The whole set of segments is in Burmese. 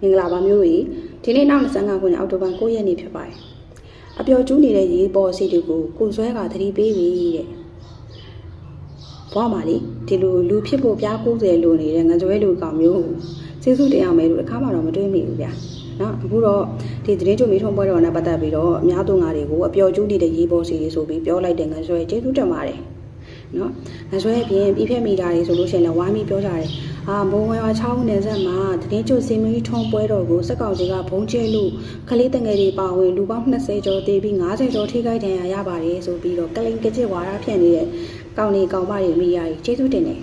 မင်္ဂလာပါမျိုးတွေဒီနေ့နောက်25ခုနှစ်အောက်တိုဘာ9ရက်နေ့ဖြစ်ပါတယ်အပျော်ကျူးနေတဲ့ရေပေါ်စီတွေကိုကိုဆွဲကသတိပေးပြီတဲ့ဘွားမာလေးဒီလိုလူဖြစ်ဖို့ပြား90လိုနေတဲ့ငကြွဲလူကောင်မျိုးကျေးဇူးတင်အောင်မယ်လို့တစ်ခါမှတော့မတွေးမိဘူးဗျာနော်အခုတော့ဒီသတင်းကြိုမေးထုံးပွဲတော်နဲ့ပတ်သက်ပြီးတော့အများသူငါတွေကိုအပျော်ကျူးနေတဲ့ရေပေါ်စီတွေဆိုပြီးပြောလိုက်တဲ့ငကြွဲကျေးဇူးတင်ပါတယ် နော်ငဆွဲအပြင်ပြီးဖက်မိတာတွေဆိုလို့ရှိရင်လည်းဝိုင်းပြီးပြောကြတယ်အာဘုံဝဲဝါ6ဦးနယ်ဆက်မှာတရင်ကျွတ်စင်မီထုံးပွဲတော်ကိုစက်ကောင်ကြီးကဘုံကျဲလို့ခလေးတငယ်တွေပါဝင်လူပေါင်း20ကျော်တေးပြီး90ကျော်ထိခိုက်ဒဏ်ရာရပါတယ်ဆိုပြီးတော့ကလိန်ကကြစ်ဝါရဖြန့်နေတဲ့ကောင်လေးကောင်မတွေမိရကြီးကျေးဇူးတင်တယ်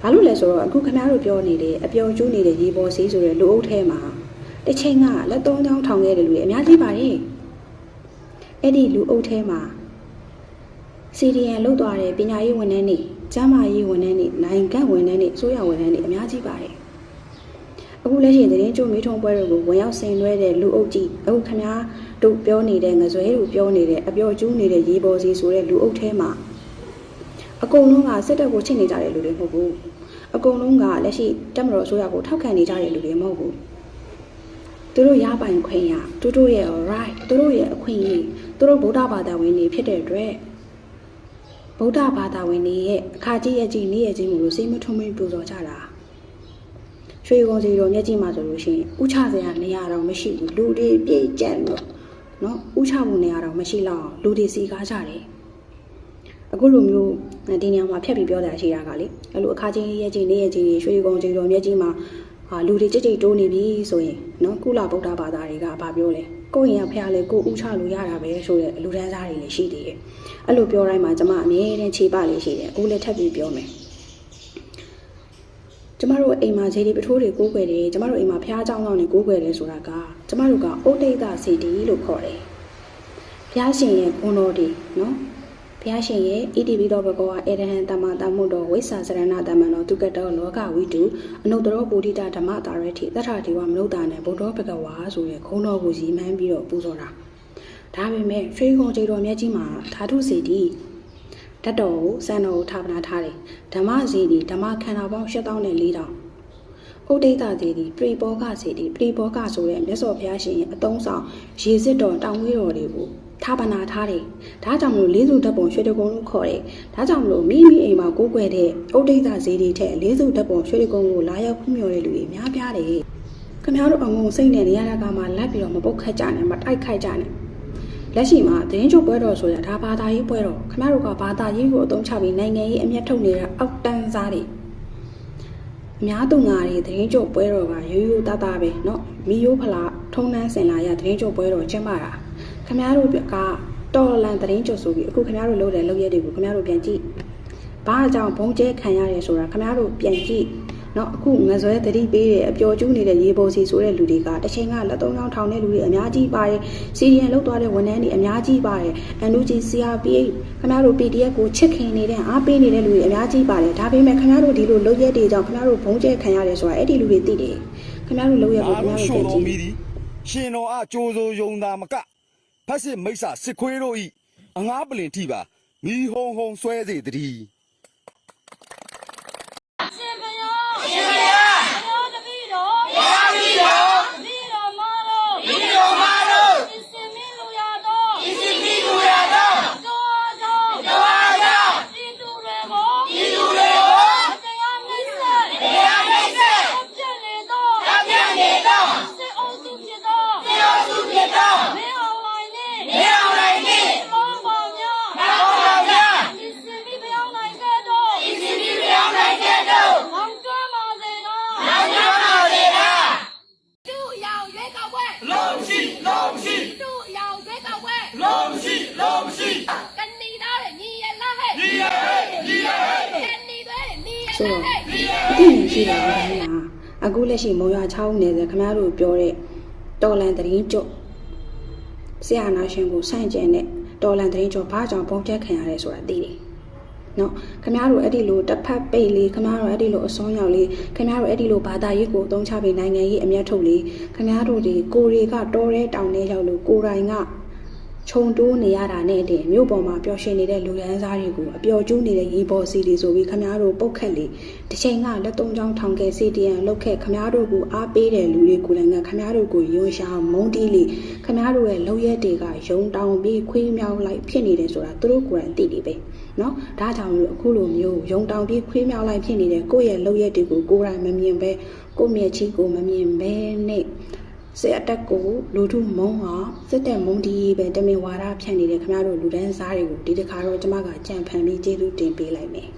ဘာလို့လဲဆိုတော့အခုခင်ဗျားတို့ပြောနေတဲ့အပျော်ကျူးနေတဲ့ရေပေါ်စီးဆိုတဲ့လူအုပ်ထဲမှာတစ်ချိန်ကလက်သုံးချောင်းထောင်ခဲ့တဲ့လူတွေအများကြီးပါတယ်အဲ့ဒီလူအုပ်ထဲမှာ စီဒီယန်လုတ်သွားတဲ့ပညာရေးဝန်ထမ်းတွေကျန်းမာရေးဝန်ထမ်းတွေနိုင်ငံဝန်ထမ်းတွေအစိုးရဝန်ထမ်းတွေအများကြီးပါတယ်အခုလက်ရှိသတင်းကြိုမေးထုံးပွဲတွေကိုဝင်ရောက်ဆင်နွှဲတဲ့လူအုပ်ကြီးအခုခမားတို့ပြောနေတဲ့ငဇွဲတို့ပြောနေတဲ့အပျော်ကျူးနေတဲ့ရေပေါ်စီဆိုတဲ့လူအုပ်ထဲမှာအကုန်လုံးကစစ်တပ်ကိုချစ်နေကြတဲ့လူတွေမဟုတ်ဘူးအကုန်လုံးကလက်ရှိတက်မတော်အစိုးရကိုထောက်ခံနေကြတဲ့လူတွေမဟုတ်ဘူးသူတို့ရပိုင်ခွင့်ရသူတို့ရဲ့ right သူတို့ရဲ့အခွင့်အရေးသူတို့ဗုဒ္ဓဘာသာဝင်တွေဖြစ်တဲ့အတွက် ဗုဒ္ဓဘာသာဝင်တွေရဲ့အခါကြီးရဲ့ကြီးနေ့ရဲ့ကြီးမှုလို့စိတ်မထုံးမင်းပူဇော်ကြတာရွှေကုန်းစီတော်မျက်ကြီးမှာဆိုလို့ရှိရင်ဥချစရာနေရာတော့မရှိဘူးလူတွေပြည့်ကျက်တော့နော်ဥချမှုနေရာတော့မရှိတော့လူတွေစီကားကြတယ်အခုလိုမျိုးဒီနေရာမှာဖြတ်ပြီးပြောတာရှိတာကလေအဲ့လိုအခါကြီးရဲ့ကြီးနေ့ရဲ့ကြီးရွှေကုန်းစီတော်မျက်ကြီးမှာဟာလူတွေကြိတ်ကြိတ်တိုးနေပြီဆိုရင်နော်ကုလဗုဒ္ဓဘာသာတွေကဘာပြောလဲ ကိုယ့်ရင်ရဖះလဲကိုဥချလို့ရတာပဲဆိုတဲ့လူဒန်းစားတွေလည်းရှိသေးတယ်အဲ့လိုပြောတိုင်းမှာကျမအမြဲတမ်းခြေပလေးရှိတယ်အခုလည်းထပ်ပြီးပြောမယ်ကျမတို့အိမ်မှာခြေဒီပထိုးတွေကိုးကွယ်တယ်ကျမတို့အိမ်မှာဖះเจ้าလောက်နေကိုးကွယ်တယ်ဆိုတာကကျမတို့ကဩဒိတစီတီလို့ခေါ်တယ်ဖះရှင်ရဲ့ဂုဏ်တော်တွေနော် ဘုရားရှင်ရဲ့ဣတိပိတော်ဘဂဝါအေရဟံတမတမုတ်တော်ဝိဆာစရဏတမန်တော်သူကတောလောကဝိတုအနုတ္တရောပုရိဒဓမ္မတာရတိတထဒေဝမနုဿာနဲ့ဗုဒ္ဓဘဂဝါဆိုတဲ့ခုံတော်ကိုရည်မှန်းပြီးတော့ပူဇော်တာဒါပေမဲ့ရွှေကုံကျေတော်မြတ်ကြီးမှာဓာတုစေတီတတ်တော်ကိုစံတော်ကိုထာပနာထားတယ်ဓမ္မစေတီဓမ္မခန္ဓာပေါင်း8000နဲ့4000 ဥဒိတစေတီပရိဘောဂစေတီပရိဘောဂဆိုတဲ့မြတ်စွာဘုရားရှင်ရဲ့အတုံးဆောင်ရေစစ်တော်တောင်ဝေးတော်တွေကိုထာပနာထားတယ်။ဒါကြောင့်မလို့လေးစုဓာတ်ပုံရွှေတကုံလို့ခေါ်တယ်။ဒါကြောင့်မလို့မိမိအိမ်မှာကိုးကွယ်တဲ့ဥဒိတဈေးတွေထက်လေးစုဓာတ်ပုံရွှေတကုံကိုလာရောက်ဖူးမြော်တဲ့လူတွေများပြားတယ်။ခင်ဗျားတို့အငုံစိတ်နဲ့နေရာကမှလက်ပြီးတော့မပုတ်ခတ်ကြနဲ့မတိုက်ခိုက်ကြနဲ့။လက်ရှိမှာသတင်းချုပ်ပွဲတော်ဆိုတာဒါဘာသာရေးပွဲတော်ခင်ဗျားတို့ကဘာသာရေးကိုအသုံးချပြီးနိုင်ငံရေးအမျက်ထုတ်နေတဲ့အောက်တန်းစားတွေ အများသူငါတွေသတင်းချုပ်ပွဲတော်ကရိုးရိုးသားသားပဲเนาะမီယိုးဖလာထုံးနှန်းစင်လာရသတင်းချုပ်ပွဲတော်ကျင်းပတာခမရတို့ကတော်လန်သတင်းကြုံဆိုပြီးအခုခမရတို့လုပ်တဲ့လုပ်ရက်တွေကိုခမရတို့ပြန်ကြည့်ဘာအကြောင်းဘုံကျဲခံရတယ်ဆိုတာခမရတို့ပြန်ကြည့် เนาะအခုငဇွဲသတိပေးတဲ့အပျော်ကျူးနေတဲ့ရေပေါ်စီဆိုတဲ့လူတွေကတစ်ချိန်ကလက်သုံးချောင်းထောင်တဲ့လူတွေအများကြီးပါတယ်စီရီယန်လောက်သွားတဲ့ဝန်ထမ်းတွေအများကြီးပါတယ်အန်နူဂျီ CRPH ခမရတို့ PDF ကိုချစ်ခင်နေတဲ့အားပေးနေတဲ့လူတွေအများကြီးပါတယ်ဒါပေမဲ့ခမရတို့ဒီလိုလုပ်ရက်တွေကြောင့်ခမရတို့ဘုံကျဲခံရတယ်ဆိုတာအဲ့ဒီလူတွေသိတယ်ခမရတို့လုပ်ရက်ကိုခမရတို့ပြန်ကြည့် ရှင်တော်အကြိုးစိုးယုံတာမကဖက်စစ်မိစ္ဆာစစ်ခွေးတို့ဤအငားပလင်ထိပါမိဟုံဟုံဆွဲစေတည်း လားဟဲ့ဒီရဲ့ဒီရဲ့ကနေသားတဲ့ညီရဆိုလားတော့ဟဲ့အသိဉာဏ်ရှိတာကလည်းလားအခုလက်ရှိမုံရွာ6ဦးနယ်ဆိုခမားတို့ပြောတဲ့တော်လန်သတင်းကြွဆရာနာရှင်ကိုဆန့်ကျင်တဲ့တော်လန်သတင်းကြွဘာကြောင့်ပုံပြတ်ခံရတယ်ဆိုတာသိတယ်နော်ခမားတို့အဲ့ဒီလိုတစ်ဖက်ပိတ်လေးခမားတို့အဲ့ဒီလိုအစွန်းရောက်လေးခမားတို့အဲ့ဒီလိုဘာသာရေးကိုအသုံးချပြီးနိုင်ငံရေးအမျက်ထုတ်လေးခမားတို့ဒီကိုတွေကတော်တဲ့တောင်ထဲရောက်လို့ကိုယ်တိုင်က ခြုံတိုးနေရတာနဲ့အတင်မြို့ပေါ်မှာပျော်ရွှင်နေတဲ့လူရန်စားတွေကိုအပျော်ကျူးနေတဲ့ရေပေါ်စီတွေဆိုပြီးခမားတို့ပုတ်ခက်လေတစ်ချိန်ကလက်သုံးချောင်းထောင်ခဲ့စီတရန်လောက်ခဲ့ခမားတို့ကိုအားပေးတဲ့လူတွေကိုလည်းငါခမားတို့ကိုယွန်ရှာမုန်းတီးလေခမားတို့ရဲ့လောက်ရက်တွေကယုံတောင်ပြီးခွေးမြောက်လိုက်ဖြစ်နေတယ်ဆိုတာသူတို့ကိုယ်တိုင်သိနေပဲနော်ဒါကြောင့်လို့အခုလိုမျိုးယုံတောင်ပြီးခွေးမြောက်လိုက်ဖြစ်နေတဲ့ကိုယ့်ရဲ့လောက်ရက်တွေကိုကိုယ်တိုင်မမြင်ပဲကိုယ့်မျက်ချီကိုမမြင်ပဲနဲ့ စစ်အတက်ကိုလူထုမုံအောင်စစ်တပ်မုံဒီပဲတမင်ဝါဒဖြန့်နေတဲ့ခင်ဗျားတို့လူဒန်းစားတွေကိုဒီတစ်ခါတော့ကျမကကြံဖန်ပြီးကျေးဇူးတင်ပေးလိုက်မယ်